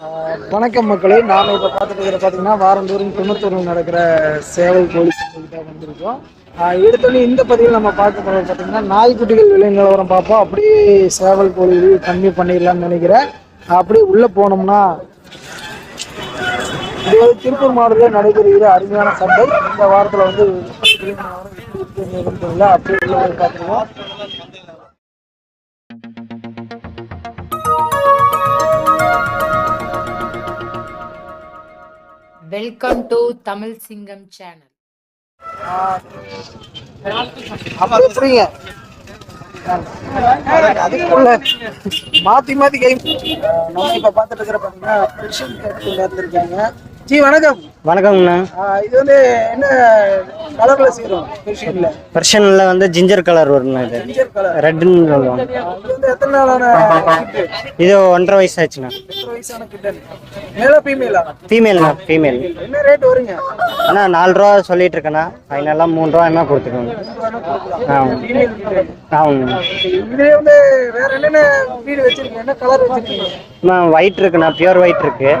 வணக்கம் மக்களே. நாம இப்போ பார்த்துட்டு இருக்கிற பாத்தீங்கன்னா வாரந்தோறும் குன்னத்தூரில் நடக்கிற சேவல் போலீஸ் கிட்ட வந்திருக்கோம் எடுத்தோடனே இந்த பதிவில் நம்ம பார்க்க போகிறது பார்த்தீங்கன்னா நாய்க்குட்டிகள் விலை நிலவரம் பார்ப்போம். அப்படியே சேவல் கோழி கம்மி பண்ணிடலாம்னு நினைக்கிறேன். அப்படியே உள்ளே போனோம்னா இது வந்து திருப்பூர் மாவட்டத்தில் நடைபெறுகிற அருமையான சந்தை. இந்த வாரத்தில் வந்து அப்படியே உள்ள பார்த்துருவோம். வெல்கம் டு தமிழ் சிங்கம் சேனல் அதுக்குள்ள மாத்தி மாத்தி கை இப்ப பாத்துட்டு இருக்கிற பாத்தீங்கன்னா இருந்திருக்காங்க ஜி வணக்கம். வணக்கம்ண்ணா இது வந்து என்ன கலர்ல பெர்ஷியன்ல பெர்ஷனில் வந்து ஜிஞ்சர் கலர் வரும்ண்ணா இது. ஜிஞ்சர் கலர் இது வந்து எத்தனை நாளான இது ஒன்றரை வயசு ஆச்சுண்ணா எத்தனை வயசான கிட்டன் மேல ஃபீமேலா ஃபீமேல்ண்ணா ஃபீமேல் என்ன ரேட் வருங்க? அண்ணா நாலு ரூபா சொல்லிட்டு இருக்கேண்ணா ஃபைனலாக மூணு ரூபா என்ன கொடுத்துக்கோங்க ஆ ஃபீமேல் கிட்டன் ஆமாண்ணா இதுலயே வந்து வேற என்னென்ன வீடு வச்சிருக்கீங்க? என்ன கலர் வச்சிருக்கீங்க? ஒயிட் இருக்குண்ணா பியூர் ஒயிட் இருக்கு.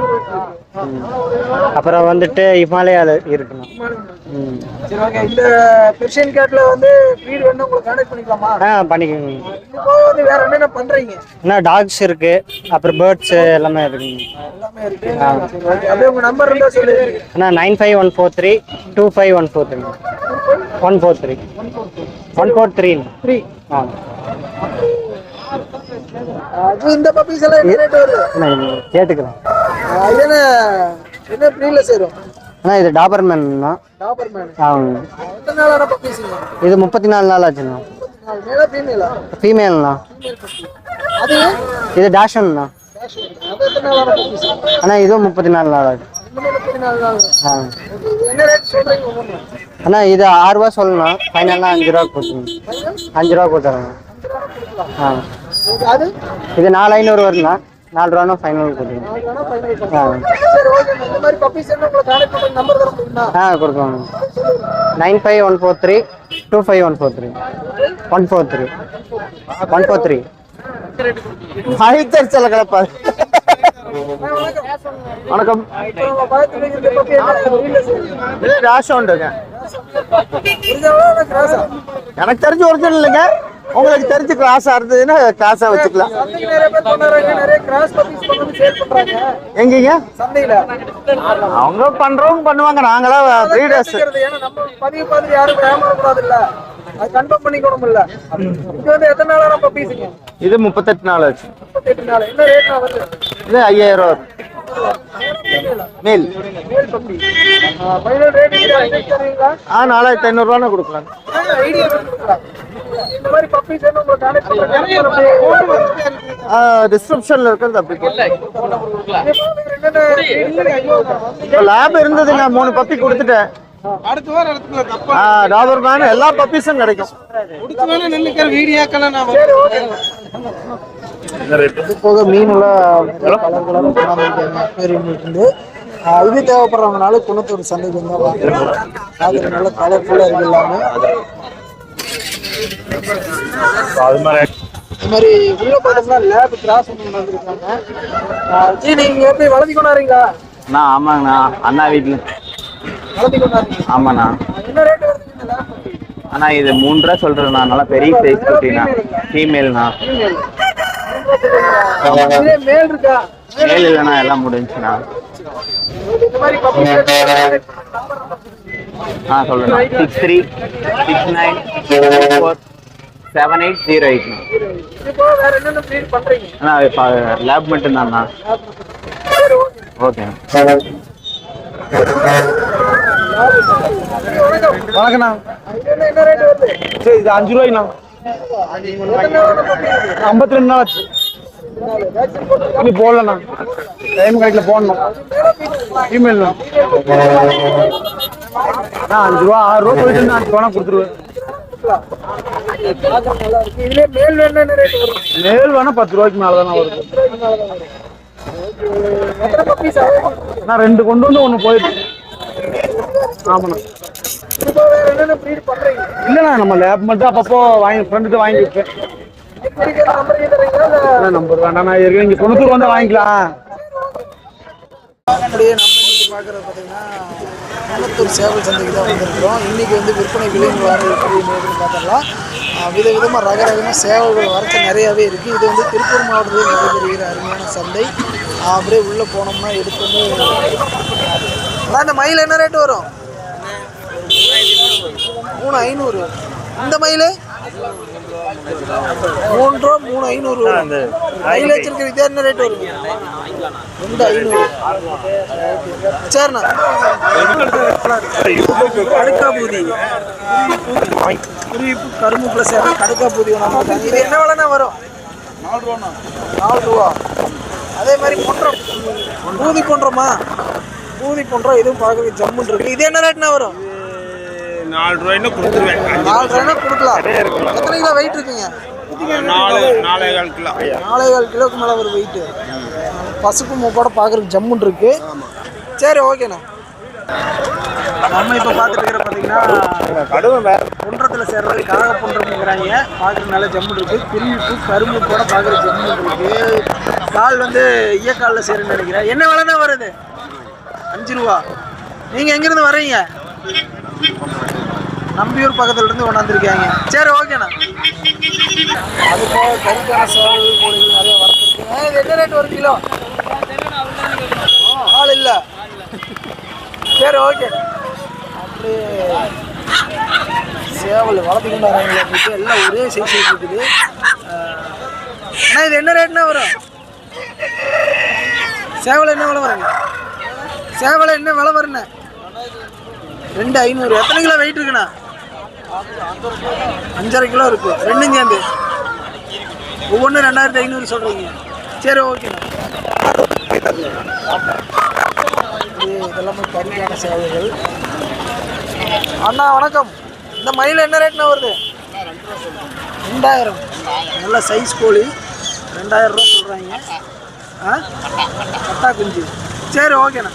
அப்புறம் வந்துட்டு இமாலயால இருக்குண்ணா ம் சரி ஓகே இந்த பெர்ஷியன் கேட்ல வந்து வீடு வேணும் உங்களுக்கு கான்டாக்ட் பண்ணிக்கலாமா? ஆ பண்ணிக்கோங்க. இது போக வந்து வேற என்னென்ன பண்றீங்க? அண்ணா டாக்ஸ் இருக்கு அப்புறம் பேர்ட்ஸ் எல்லாமே இருக்குங்க எல்லாமே இருக்கு. சரி, okay. அப்படியே உங்க நம்பர் இருந்தா சொல்லி. அண்ணா nine five one four three two five one four three. One four three. One four three. Three ஆ. இந்த பப்பீஸ் எல்லாம் இது கேட்டுக்கிறேன் ஆ, இது என்ன என்ன ப்ரீல சேரும்? அண்ணா இது டாபர் மேன் ஆமாங்க எத்தனை நாளான பப்பீஸுங்க இது முப்பத்தி நாலு நாள் ஆச்சுண்ணா. நாலு. மேலா ஃபீமேலா ஃபீமேல்ண்ணா அது? இது டேஷன்ண்ணா. அண்ணா இதுவும் முப்பத்தி நாலு நாள் ஆச்சு. இன்னும் முப்பத்தி நாலு நாள் ஆ. இது என்ன ரேட் சொல்றீங்க ஒவ்வொன்று அண்ணா இது ஆறு ரூபா சொல்லணும் ஃபைனலாக அஞ்சு ரூபா கொடுத்துருங்க அஞ்சு ரூபா கொடுத்துறேங்க ஆ. இது நாலு ஐநூறு வருதுண்ணா நாலு ரூபானா ஃபைனல் கொடுங்க ஆ. கொடுக்குவாங்க nine five one four three two five one four three one four three one four three மகிழ்ச்சி செல்ல கிடப்பாரு. வணக்கம். ராஷோன்ட்டுங்க எனக்கு தெரிஞ்சு ஒரிஜினல் இல்லைங்க. உங்களுக்கு தெரிஞ்ச கிராஸா இருந்ததுன்னா கிராஸா வச்சுக்கலாம். எங்கீங்க. அவங்க பண்றவங்க பண்ணுவாங்க நாங்களா பிரீடர்ஸ் நம்ம பதிவு பார்த்துட்டு யாரும் ஏமாறக்கூடாதுல்ல. அது confirm பண்ணிக்கணும்ல. இது வந்து எத்தனை நாளான puppiesங்க? இது முப்பத்தெட்டு நாள் ஆச்சு முப்பத்தெட்டு நாள். என்ன னா வருது? இது ஐயாயிரம் ரூபா மேல். ஆ, நாலாயிரத்தி ஐநூறுரூவான்னு கொடுக்கலாம். இந்த மாதிரி உங்களுக்கு டிஸ்கிரிப்ஷன்ல இருக்கிறது அப்படி breed இருக்கு? லேப் இருந்ததுங்க மூணு பப்பி கொடுத்துட்டேன். அடுத்த வாரம் டாபர் மேன் எல்லா பப்பீஸும் கிடைக்கும். முடிச்சுதானே நின்னுக்கிற வீடியோக்கெல்லாம் நான் இது போக மீனெல்லாம் கலர் கலர் இருந்து ஆஹ் இது தேவைப்படுறவங்கனால குணத்தூர் சந்தைக்கு வந்து வாங்கலாம் அது நல்ல கலர்ஃபுல்லாக இருக்கு எல்லாமே இது மாதிரி உள்ள பார்த்தோம்னா லேப் கிராஸ் பண்ணி வந்திருக்காங்க ஆஹ் ஜி நீங்க எப்படி வளர்த்தி கொண்டாடுறீங்களா? அண்ணா ஆமாங்கண்ணா. அண்ணா வீட்டில் வளர்த்தி ஆமாண்ணா. என்ன ரேட் வருது இந்த லேப் அண்ணா இது மூணு ரூபா சொல்கிறேண்ணா நல்லா பெரிய சைஸ் குட்டிண்ணா. ஃபீமேல்ண்ணா இதே மேல் இருக்கா? மேல் இல்லைண்ணா எல்லாம் முடிஞ்சுண்ணா மாதிரி ஆ சொல்லுண்ணா six three six nine four seven eight zero எயிட்ண்ணா அண்ணா இப்போ லேப் மட்டும்தாண்ணா சரி ஓகே ஓகே வணக்கம் வணக்கண்ணா இது என்ன என்ன ரேட் வருது சரி இது அஞ்சு ரூபாய்ண்ணா. ஐம்பத்தி ரெண்டு நாள் ஆச்சு. போடலண்ணா. டைம் கரெக்டில் போடணும். அண்ணா அஞ்சு ரூபா ஆறு ரூபா போயிட்டு இருந்தா அஞ்சு ரூபா கொடுத்துருவேன். மேல் வேணும் வேணா பத்து ரூபாய்க்கு மேலே தானே வருது. எத்தனை நான் ரெண்டு கொண்டு வந்து ஒன்று போயிட்டு. ஆமாண்ணா. இல்லைண்ணா நம்ம லேப் மட்டும் அப்பப்போ வாங்கி ஃப்ரெண்டுக்கு வாங்கி வைப்பேன். நம்பர் தரீங்களா இல்ல என்ன நம்பர் வேண்டாம் நான் ஏற்கனவே இங்கே தொண்ணூத்தூர் வந்தால் வாங்கிக்கலாம். அப்படியே சேவல் சந்தைக்கு தான் வந்திருக்கிறோம். இன்றைக்கி வந்து விற்பனை விலைகள் வந்து எப்படி இருக்குன்னு விதவிதமாக ரக ரகமாக சேவல்கள் வரத்து நிறையாவே இருக்குது. இது வந்து திருப்பூர் மாவட்டத்தில் நடைபெறுகிற அருமையான சந்தை. அப்படியே உள்ளே போனோம்னா எடுத்து அதான் இந்த மயில் என்ன ரேட்டு வரும்? மூணு ஐநூறு. இந்த மயில்? ரூபா மூணு ஐநூறு வரும். மயில் வச்சிருக்கிற இது என்ன ரேட் வரும்? ரெண்டு ஐநூறு. சரிண்ணா. கடுக்கா பூதி குறிப்பு கரும்பு ப்ளஸ் கடுக்கா பூதி ஒன்று இது என்ன விலைண்ணா வரும்? நாலு ரூபா. நாலு ரூபா அதே மாதிரி பொன்றம் பூதி பொன்றமா பூதி பொன்றம் இதுவும் பார்க்கறதுக்கு ஜம்முன் இருக்கு. இது என்ன ரேட்னா வரும்? நாலு ரூபாய்னு கொடுத்துருவேன். நாலு ரூபாய்னா கொடுக்கலாம். எத்தனை கிலோ வெயிட் இருக்குங்க? நாலு நாலே கால் கிலோ. நாலே கால் கிலோக்கு மேலே ஒரு வெயிட்டு பசுப்பு மூக்கோட பார்க்குறதுக்கு ஜம்முன் இருக்கு. சரி ஓகேண்ணா நம்ம இப்போ பார்த்துட்டு இருக்கிற பார்த்தீங்கன்னா கடுமை வேற. குன்றத்தில் சேர்றது காக புன்றம்ங்கிறாங்க பார்க்குறது நல்ல ஜம்முன் இருக்கு. குறிப்பு கரும்பு கூட பார்க்குறது ஜம்முன் இருக்கு. கால் வந்து ஈயக்காலில் சேருன்னு நினைக்கிறேன். என்ன விலை தான் வருது? அஞ்சு ரூபா. நீங்கள் எங்கேருந்து வர்றீங்க? நம்பியூர் பக்கத்துல இருந்து கொண்டாந்துருக்காங்க. சரி ஓகேண்ணா. அது போக கறிக்கான சேவல் கோழிகள் நிறைய வரத்துருக்கு இது என்ன ரேட் ஒரு கிலோ? ஆள் இல்லை. சரி ஓகே. அப்படியே சேவல் வளர்த்து கொண்டு வராங்க எல்லாம் ஒரே சைஸ் இருக்குது. அஹ், இது என்ன ரேட்னா வரும்? சேவல் என்ன விலை வருங்க சேவலை என்ன விலை வருண்ணே ரெண்டு ஐநூறு. எத்தனை கிலோ வெயிட் இருக்குண்ணா? அஞ்சரை கிலோ இருக்கு. ரெண்டும் சேர்ந்து. ஒவ்வொன்றும் ரெண்டாயிரத்தி ஐநூறு சொல்கிறீங்க சரி ஓகேண்ணா இதெல்லாம் இதெல்லாமே சேவைகள். அண்ணா வணக்கம். இந்த மயில் என்ன ரேட்னா வருது? ரெண்டாயிரம். நல்ல சைஸ் கோழி. ரெண்டாயிரம் ரூபா சொல்கிறாங்க ஆ? கட்டா குஞ்சு. சரி ஓகேண்ணா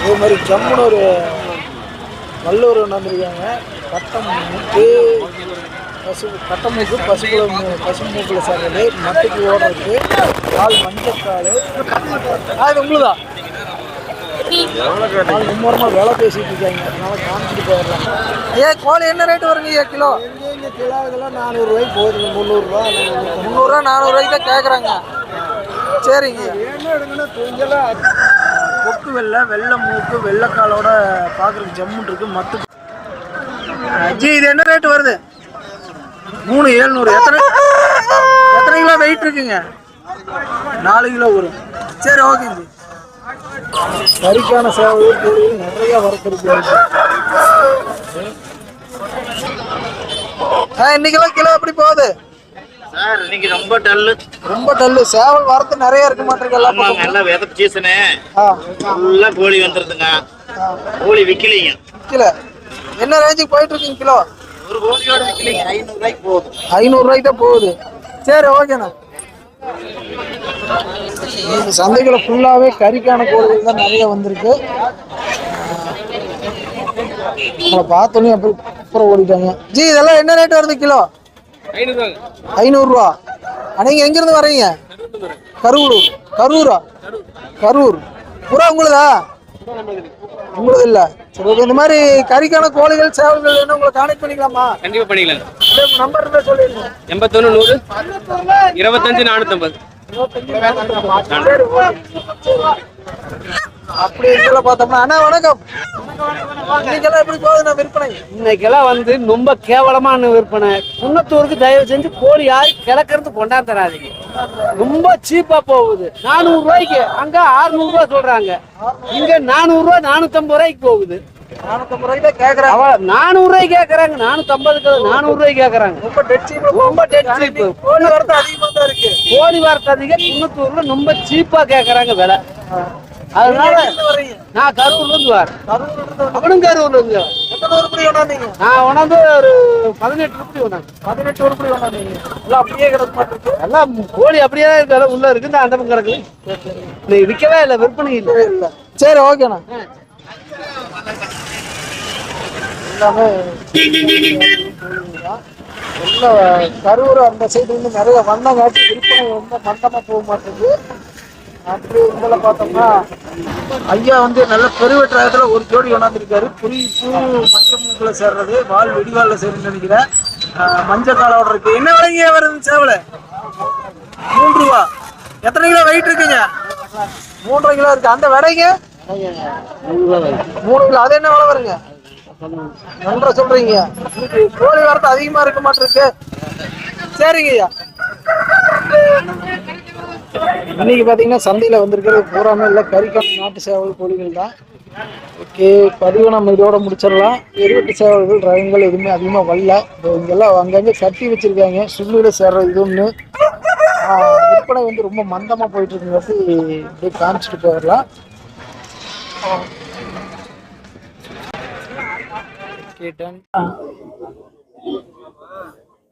அதே மாதிரி ஜம்முன்னு ஒரு வல்லூர் வந்திருக்காங்க. கட்டம் பசு கட்டம் மூக்கு பசுக்குள்ள பசு மூக்கில் சேர்றது. மட்டுக்கு ஓடுறது கால் மஞ்சக்கால். ஆ உங்களுதா? நாலு மும்மரமாக விலை பேசிட்டு இருக்காங்க. அதனால காமிச்சிட்டு போயிடலாம். ஐயா கோழி என்ன ரேட் வருங்க ஐயா கிலோ? இங்கே கிலோ இதெல்லாம் நானூறுரூவாய்க்கு போகுதுங்க முந்நூறுரூவா முந்நூறுரூவா நானூறுரூவாய்க்கு தான் கேட்குறாங்க சரிங்க கொக்கு வெள்ளை வெள்ளை மூக்கு வெள்ளைக்காலோட பார்க்குறதுக்கு ஜம்முன் இருக்குது மத்து. ஜி இது என்ன ரேட் வருது? மூணு ஏழ்நூறு. எத்தனை எத்தனை கிலோ வெயிட் இருக்குங்க? நாலு கிலோ வரும். சரி ஓகேங்க ஜி சேவை நிறைய வரத்திருக்கு ஆ இன்னைக்கெல்லாம் கிலோ எப்படி போகுது? சார் இன்னைக்கு ரொம்ப டல்லு. ரொம்ப டல்லு. சேவல் வரத்து நிறைய இருக்க மாட்டேங்குது எல்லா ஆமாங்க. எல்லாம் வித சீசனு. ஃபுல்லா கோழி வந்துருதுங்க. கோழி விக்கலைங்க. கிலோ என்ன ரேஞ்சுக்கு போயிட்டு இருக்கீங்க கிலோ? ஒரு கோழியோட விக்கலைங்க. ஐநூறு ரூபாய்க்கு போகுது. ஐநூறுரூவாய்க்கு தான் போகுது. சரி ஓகேண்ணா சந்தைகளை ஃபுல்லாகவே கறிக்கான கோழிகள் தான் நிறைய வந்திருக்கு. உங்களை பார்த்தோன்னே அப்படி அப்புறம் ஓடிட்டாங்க. ஜி இதெல்லாம் என்ன ரேட் வருது கிலோ? ஐநூறுரூவா. நீங்கள் எங்கேருந்து வர்றீங்க? கரூர். கரூரா? கரூர். புறா உங்களுதா? உங்களுது இல்லை சரி இந்த மாதிரி கறிக்கான கோழிகள் சேவல்கள் வேணும் உங்களை கான்டெக்ட் பண்ணிக்கலாமா? கண்டிப்பா பண்ணிக்கலாம். நம்பர் இருந்தால் சொல்லிடுங்க. எண்பத்தொன்னு நூறு. இருபத்தஞ்சு நானூத்தம்பது. அப்படி இதெல்லாம் பார்த்தோம்னா அண்ணா வணக்கம். இன்னைக்கெல்லாம் எப்படி போகுதுண்ணா விற்பனை? இன்னைக்கெல்லாம் வந்து ரொம்ப கேவலமான விற்பனை. குன்னத்தூருக்கு தயவு செஞ்சு கோழி யாரும் கிழக்கிறது கொண்டாந்து தராதீங்க. ரொம்ப சீப்பா போகுது. நானூறு ரூபாய்க்கு அங்க 600 ரூபாய் சொல்றாங்க. இங்க நானூறு ரூபாய் நானூத்தம்பது ரூபாய்க்கு போகுது. நானூறு ரூபாய்க்கு கேக்குறாங்க. நானூத்தம்பதுக்கு நானூறு கேக்குறாங்க. ரொம்ப டெட் சீப் ரொம்ப டெட் சீப்பு கோழி வரத்து அதிகமாக தான் இருக்கு. கோழி வார்த்தை அதிகம். குன்னத்தூர்ல ரொம்ப சீப்பா கேக்குறாங்க விலை. அதனால நான் கரூர்ல இருந்து வரேன். அவனும் கரூர்ல இருந்து எத்தனை உருப்படி கொண்டாந்தீங்க? நான் உணர்ந்து ஒரு பதினெட்டு ரூபாய் உணர்ந்து பதினெட்டு உருப்படி கொண்டாந்தீங்க. எல்லாம் அப்படியே கிடக்க மாட்டிருக்கு எல்லாம் கோழி அப்படியே தான் இருக்கு. உள்ள இருக்கு. இந்த அந்த பக்கம் கிடக்கு விற்கவே இல்லை. விற்பனை இல்லை. இல்லை. சரி ஓகேண்ணா எல்லாமே எல்லாம் கரூர் அந்த சைடு இருந்து நிறைய வந்தங்காட்டி விற்பனை ரொம்ப மந்தமாக போக மாட்டேங்குது. அப்படியே இதில் பார்த்தோம்னா ஐயா வந்து நல்ல பெருவெற்றாயத்துல ஒரு ஜோடி கொண்டாந்துருக்காரு. புரி பூ மஞ்சள் மூக்கில் சேர்றது வால் வெடிவாலில் சேருன்னு நினைக்கிறேன். மஞ்சள் காலோட இருக்கு. என்ன விலைங்க வருது சேவலை? மூன்று ரூபா. எத்தனை கிலோ வெயிட் இருக்குங்க? மூன்றரை கிலோ இருக்கு. அந்த விலைங்க? மூணு கிலோ. அது என்ன விலை வருங்க? நன்றா சொல்றீங்க. கோழி வரத்து அதிகமா இருக்க மாட்டிருக்கு. சரிங்க ஐயா. இன்னைக்கு பாத்தீங்கன்னா சந்தையில வந்திருக்கிறது பூராமே இல்லை. கறிக்கான நாட்டு சேவல் கோழிகள் தான். ஓகே பதிவு நம்ம இதோட முடிச்சிடலாம். எருவட்டு சேவல்கள் ரகங்கள் எதுவுமே அதிகமாக வரல. இங்கெல்லாம் அங்கங்கே கட்டி வச்சிருக்காங்க. சுள்ளியில் சேர்ற இது ஒன்று விற்பனை வந்து ரொம்ப மந்தமாக போயிட்டு இருக்குங்கிறது அப்படியே காமிச்சிட்டு போயிடலாம். கேட்டேன்